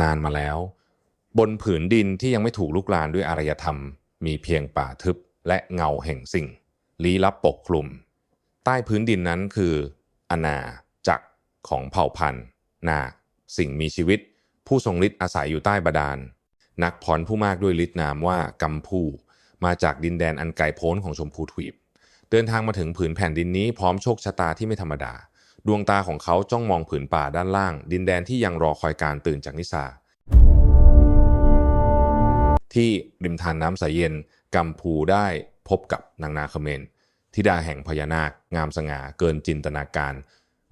นานมาแล้ว บนผืนดินที่ยังไม่ถูกลุกลานด้วยอารยธรรม มีเพียงป่าทึบและเงาแห่งสิ่ง ลี้ลับปกคลุม ใต้พื้นดินนั้นคืออาณาจักรของเผ่าพันธุ์ นาสิ่งมีชีวิต ผู้ทรงฤทธิ์อาศัยอยู่ใต้บาดาล นักพรผู้มากด้วยฤทธิ์นามว่ากัมพูมาจากดินแดนอันไกลโพ้นของชมพูทวีป เดินทางมาถึงผืนแผ่นดินนี้พร้อมโชคชะตาที่ไม่ธรรมดา ดวงตาของเขาจ้องมองผืนป่าด้านล่าง ดินแดนที่ยังรอคอยการตื่นจากนิสา ที่ริมทานน้ำใสเย็นกัมพูได้พบกับนางนาคเมนธิดาแห่งพญานาค งามสง่าเกินจินตนาการ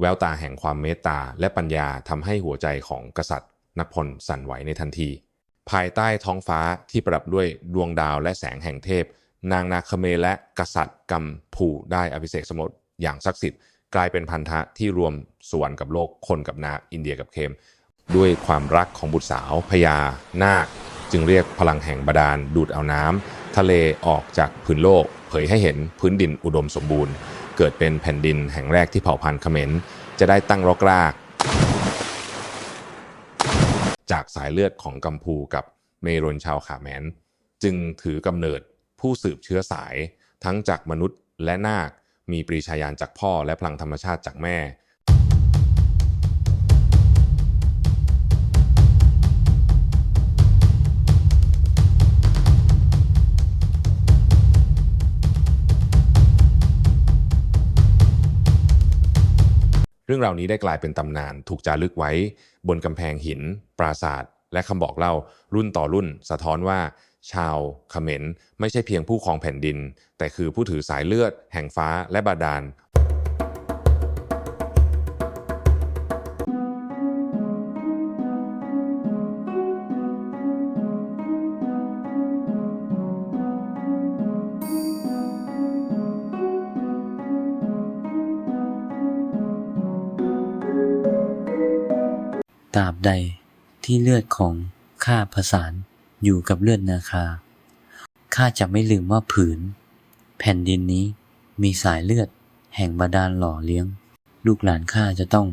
แววตาแห่งความเมตตาและปัญญาทำให้หัวใจของกษัตริย์นพลสั่นไหวในทันที ภายใต้ท้องฟ้าที่ประดับด้วยดวงดาวและแสงแห่งเทพ นางนาคเมและกษัตริย์กัมพูได้อภิเษกสมรสอย่างศักดิ์สิทธิ์ กลายเป็นพันธะที่รวมส่วรรค์กับโลกคนกับนาอินเดียกับเคม ด้วยความรักของบุตรสาวพญานาค จึงเรียกพลังแห่งบาดาลดูดเอาน้ำทะเลออกจากพื้นโลก เผยให้เห็นพื้นดินอุดมสมบูรณ์ เกิดเป็นแผ่นดินแห่งแรกที่เผ่าพันธุ์เขมรจะได้ตั้งรกราก จากสายเลือดของกัมพูกับเมรนชาวขาแมน จึงถือกำเนิดผู้สืบเชื้อสายทั้งจากมนุษย์และนาค มีปรีชาญาณจากพ่อและพลังธรรมชาติจากแม่ เรื่องราวนี้ได้กลายเป็นตำนานถูกจารึกไว้ บนกำแพงหิน ปราสาทและคำบอกเล่ารุ่นต่อรุ่น สะท้อนว่า ชาวเขมรไม่ใช่เพียงผู้ครองแผ่นดิน แต่คือผู้ถือสายเลือด แห่งฟ้าและบาดาลตราบใดที่เลือดของข้าผสาน อยู่กับเลือดนาคา ข้าจะไม่ลืมว่าผืน แผ่นดินนี้มีสายเลือด แห่งบาดาลหล่อเลี้ยง ลูกหลานข้าจะต้อง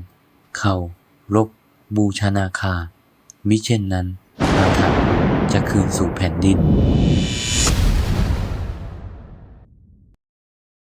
เคารพบูชานาคา มิเช่นนั้นอาถรรพ์จะคืนสู่แผ่นดิน